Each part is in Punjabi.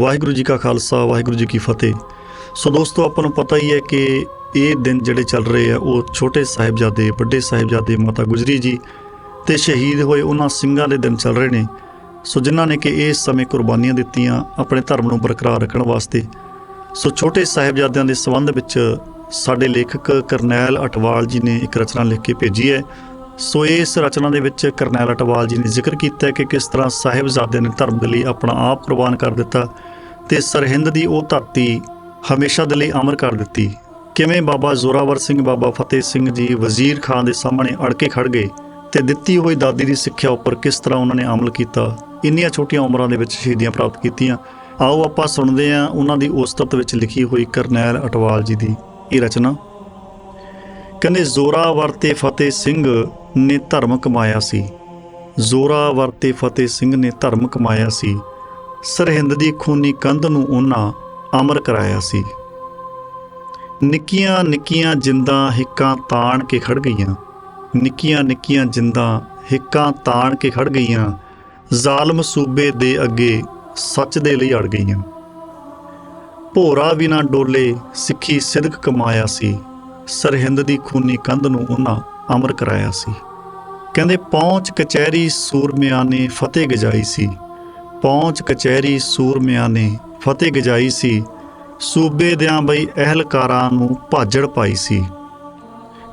ਵਾਹਿਗੁਰੂ ਜੀ ਕਾ ਖਾਲਸਾ, ਵਾਹਿਗੁਰੂ ਜੀ ਕੀ ਫਤਿਹ। ਸੋ ਦੋਸਤੋ, ਆਪਾਂ ਨੂੰ ਪਤਾ ਹੀ ਹੈ ਕਿ ਇਹ ਦਿਨ ਜਿਹੜੇ ਚੱਲ ਰਹੇ ਆ, ਉਹ ਛੋਟੇ ਸਾਹਿਬਜ਼ਾਦੇ, ਵੱਡੇ ਸਾਹਿਬਜ਼ਾਦੇ ਮਾਤਾ ਗੁਜਰੀ ਜੀ ਤੇ ਸ਼ਹੀਦ ਹੋਏ ਉਹਨਾਂ ਸਿੰਘਾਂ ਦੇ ਦਿਨ ਚੱਲ ਰਹੇ ਨੇ। ਸੋ ਜਿਨ੍ਹਾਂ ਨੇ ਕਿ ਇਸ ਸਮੇਂ ਕੁਰਬਾਨੀਆਂ ਦਿੱਤੀਆਂ ਆਪਣੇ ਧਰਮ ਨੂੰ ਬਰਕਰਾਰ ਰੱਖਣ ਵਾਸਤੇ। ਸੋ ਛੋਟੇ ਸਾਹਿਬਜ਼ਾਦਿਆਂ ਦੇ ਸੰਬੰਧ ਵਿੱਚ ਸਾਡੇ ਲੇਖਕ ਕਰਨੈਲ ਅਟਵਾਲ ਜੀ ਨੇ ਇੱਕ ਰਚਨਾ ਲਿਖ ਕੇ ਭੇਜੀ ਹੈ। ਸੋ ਇਸ ਰਚਨਾ ਦੇ ਵਿੱਚ ਕਰਨੈਲ ਅਟਵਾਲ ਜੀ ਨੇ ਜ਼ਿਕਰ ਕੀਤਾ ਕਿ ਕਿਸ ਤਰ੍ਹਾਂ ਸਾਹਿਬਜ਼ਾਦਿਆਂ ਨੇ ਧਰਮ ਦੇ ਲਈ ਆਪਣਾ ਆਪ ਕੁਰਬਾਨ ਕਰ ਦਿੱਤਾ ਤੇ ਸਰਹਿੰਦ ਦੀ ਉਹ ਧਰਤੀ ਹਮੇਸ਼ਾ ਦੇ ਲਈ ਅਮਰ ਕਰ ਦਿੱਤੀ। ਕਿਵੇਂ ਬਾਬਾ ਜ਼ੋਰਾਵਰ ਸਿੰਘ, ਬਾਬਾ ਫਤਿਹ ਸਿੰਘ ਜੀ ਵਜ਼ੀਰ ਖਾਨ ਦੇ ਸਾਹਮਣੇ ਅੜ ਕੇ ਖੜ ਗਏ ਤੇ ਦਿੱਤੀ ਹੋਈ ਦਾਦੀ ਦੀ ਸਿੱਖਿਆ ਉੱਪਰ ਕਿਸ ਤਰ੍ਹਾਂ ਉਹਨਾਂ ਨੇ ਅਮਲ ਕੀਤਾ, ਇੰਨੀਆਂ ਛੋਟੀਆਂ ਉਮਰਾਂ ਦੇ ਵਿੱਚ ਸ਼ਹੀਦੀਆਂ ਪ੍ਰਾਪਤ ਕੀਤੀਆਂ। ਆਓ ਆਪਾਂ ਸੁਣਦੇ ਹਾਂ ਉਹਨਾਂ ਦੀ ਉਸਤਤ ਵਿੱਚ ਲਿਖੀ ਹੋਈ ਕਰਨੈਲ ਅਟਵਾਲ ਜੀ ਦੀ ਇਹ ਰਚਨਾ। ਕਹਿੰਦੇ, ਜ਼ੋਰਾਵਰ ਤੇ ਫਤਿਹ ਸਿੰਘ ਨੇ ਧਰਮ ਕਮਾਇਆ ਸੀ। ਜ਼ੋਰਾਵਰ ਤੇ ਫਤਿਹ ਸਿੰਘ ਨੇ ਧਰਮ ਕਮਾਇਆ ਸੀ। ਸਰਹਿੰਦ ਦੀ ਖੂਨੀ ਕੰਧ ਨੂੰ ਉਹਨਾਂ ਅਮਰ ਕਰਾਇਆ ਸੀ। ਨਿੱਕੀਆਂ ਨਿੱਕੀਆਂ ਜਿੰਦਾਂ ਹਿੱਕਾਂ ਤਾਣ ਕੇ ਖੜ ਗਈਆਂ। ਨਿੱਕੀਆਂ ਨਿੱਕੀਆਂ ਜਿੰਦਾਂ ਹਿੱਕਾਂ ਤਾਣ ਕੇ ਖੜ ਗਈਆਂ। ਜ਼ਾਲਮ ਸੂਬੇ ਦੇ ਅੱਗੇ ਸੱਚ ਦੇ ਲਈ ਅੜ ਗਈਆਂ। ਭੋਰਾ ਵੀ ਨਾ ਡੋਲੇ ਸਿੱਖੀ ਸਿਦਕ ਕਮਾਇਆ ਸੀ। ਸਰਹਿੰਦ ਦੀ ਖੂਨੀ ਕੰਧ ਨੂੰ ਉਹਨਾਂ ਅਮਰ ਕਰਾਇਆ ਸੀ। ਕਹਿੰਦੇ, ਪਹੁੰਚ ਕਚਹਿਰੀ ਸੂਰਮਿਆਂ ਨੇ ਫਤਿਹ ਗਜਾਈ ਸੀ। ਪਹੁੰਚ ਕਚਹਿਰੀ ਸੂਰਮਿਆਂ ਨੇ ਫਤਿਹ ਗਜਾਈ ਸੀ। ਸੂਬੇ ਦਿਆਂ ਬਈ ਅਹਿਲਕਾਰਾਂ ਨੂੰ ਭਾਜੜ ਪਾਈ ਸੀ।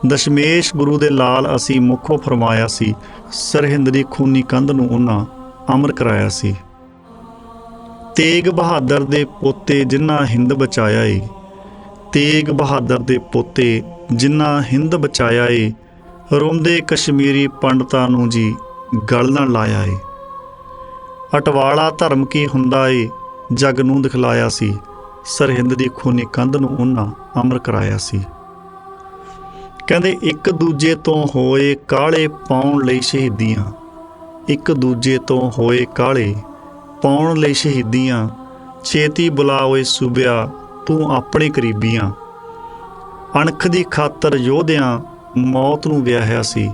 ਦਸ਼ਮੇਸ਼ ਗੁਰੂ ਦੇ ਲਾਲ ਅਸੀਂ ਮੁਖੋਂ ਫਰਮਾਇਆ ਸੀ। ਸਰਹਿੰਦ ਦੀ ਖੂਨੀ ਕੰਧ ਨੂੰ ਉਹਨਾਂ ਅਮਰ ਕਰਾਇਆ ਸੀ। ਤੇਗ ਬਹਾਦਰ ਦੇ ਪੋਤੇ ਜਿਨ੍ਹਾਂ ਹਿੰਦ ਬਚਾਇਆ ਏ। ਤੇਗ ਬਹਾਦਰ ਦੇ ਪੋਤੇ ਜਿਨ੍ਹਾਂ ਹਿੰਦ ਬਚਾਇਆ ਏ। ਰੋਂਦੇ ਕਸ਼ਮੀਰੀ ਪੰਡਤਾਂ ਨੂੰ ਜੀ ਗਲ ਲਾਇਆ ਏ। ਅਟਵਾਲਾ ਧਰਮ ਕੀ ਹੁੰਦਾ ਏ, ਜਗ ਨੂੰ ਦਿਖਲਾਇਆ ਸੀ। ਸਰਹਿੰਦ ਦੀ ਖੂਨੀ ਕੰਧ ਨੂੰ ਉਹਨਾਂ ਅਮਰ ਕਰਾਇਆ ਸੀ। ਕਹਿੰਦੇ ਇੱਕ ਦੂਜੇ ਤੋਂ ਹੋਏ ਕਾਲੇ ਪਾਉਣ ਲਈ ਸ਼ਹੀਦੀਆਂ। ਇੱਕ ਦੂਜੇ ਤੋਂ ਹੋਏ ਕਾਲੇ ਪਾਉਣ ਲਈ ਸ਼ਹੀਦੀਆਂ। ਛੇਤੀ ਬੁਲਾ ਓਏ ਸੂਬਿਆ, ਤੂੰ ਆਪਣੇ ਕਰੀਬੀਆਂ। ਅਣਖ ਦੀ ਖਾਤਰ ਯੋਧਿਆਂ ਮੌਤ ਨੂੰ ਵਿਆਹਿਆ ਸੀ।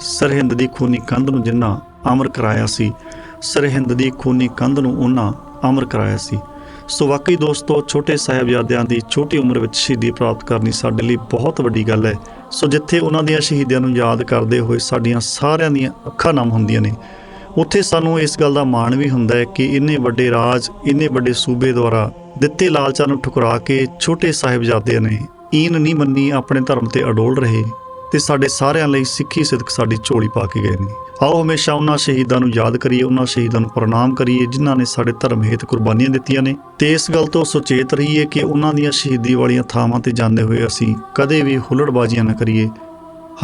ਸਰਹਿੰਦ ਦੀ ਖੂਨੀ ਕੰਧ ਨੂੰ ਜਿੰਨਾ ਅਮਰ ਕਰਾਇਆ ਸੀ, ਸਰਹਿੰਦ ਦੀ ਖੂਨੀ ਕੰਧ ਨੂੰ ਉਹਨਾਂ ਅਮਰ ਕਰਾਇਆ ਸੀ। ਸੋ ਵਾਕਈ ਦੋਸਤੋ, ਛੋਟੇ ਸਾਹਿਬਜ਼ਾਦਿਆਂ ਦੀ ਛੋਟੀ ਉਮਰ ਵਿੱਚ ਸ਼ਹੀਦੀ ਪ੍ਰਾਪਤ ਕਰਨੀ ਸਾਡੇ ਲਈ ਬਹੁਤ ਵੱਡੀ ਗੱਲ ਹੈ। ਸੋ ਜਿੱਥੇ ਉਹਨਾਂ ਦੀਆਂ ਸ਼ਹੀਦੀਆਂ ਨੂੰ ਯਾਦ ਕਰਦੇ ਹੋਏ ਸਾਡੀਆਂ ਸਾਰਿਆਂ ਦੀਆਂ ਅੱਖਾਂ ਨਮ ਹੁੰਦੀਆਂ ਨੇ, ਉੱਥੇ ਸਾਨੂੰ ਇਸ ਗੱਲ ਦਾ ਮਾਣ ਵੀ ਹੁੰਦਾ ਹੈ ਕਿ ਇੰਨੇ ਵੱਡੇ ਰਾਜ, ਇੰਨੇ ਵੱਡੇ ਸੂਬੇ ਦੁਆਰਾ ਦਿੱਤੇ ਲਾਲਚਾਂ ਨੂੰ ਠੁਕਰਾ ਕੇ ਛੋਟੇ ਸਾਹਿਬਜ਼ਾਦਿਆਂ ਨੇ ਈਨ ਨਹੀਂ ਮੰਨੀ, ਆਪਣੇ ਧਰਮ ਤੇ ਅਡੋਲ ਰਹੇ। ਤੇ ਸਾਡੇ ਸਾਰਿਆਂ ਲਈ ਸਿੱਖੀ ਸਿਦਕ ਸਾਡੀ ਝੋਲੀ ਪਾ ਕੇ ਗਏ ਨੇ। ਆਓ ਹਮੇਸ਼ਾ ਉਹਨਾਂ ਸ਼ਹੀਦਾਂ ਨੂੰ ਯਾਦ ਕਰੀਏ, ਉਹਨਾਂ ਸ਼ਹੀਦਾਂ ਨੂੰ ਪ੍ਰਣਾਮ ਕਰੀਏ, ਜਿਨ੍ਹਾਂ ਨੇ ਸਾਡੇ ਧਰਮ ਹੇਤ ਕੁਰਬਾਨੀਆਂ ਦਿੱਤੀਆਂ ਨੇ। ਤੇ ਇਸ ਗੱਲ ਤੋਂ ਸੁਚੇਤ ਰਹੀਏ ਕਿ ਉਹਨਾਂ ਦੀਆਂ ਸ਼ਹੀਦੀ ਵਾਲੀਆਂ ਥਾਵਾਂ ਤੇ ਜਾਂਦੇ ਹੋਏ ਅਸੀਂ ਕਦੇ ਵੀ ਹੁੱਲੜਬਾਜ਼ੀਆਂ ਨਾ ਕਰੀਏ।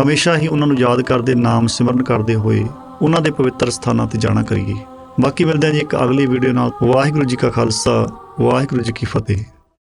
ਹਮੇਸ਼ਾ ਹੀ ਉਹਨਾਂ ਨੂੰ ਯਾਦ ਕਰਦੇ, ਨਾਮ ਸਿਮਰਨ ਕਰਦੇ ਹੋਏ ਉਹਨਾਂ ਦੇ ਪਵਿੱਤਰ ਸਥਾਨਾਂ ਤੇ ਜਾਣਾ ਕਰੀਏ। ਬਾਕੀ ਮਿਲਦੇ ਹਾਂ ਜੀ ਇੱਕ ਅਗਲੀ ਵੀਡੀਓ ਨਾਲ। ਵਾਹਿਗੁਰੂ ਜੀ ਕਾ ਖਾਲਸਾ, ਵਾਹਿਗੁਰੂ ਜੀ ਕੀ ਫਤਿਹ।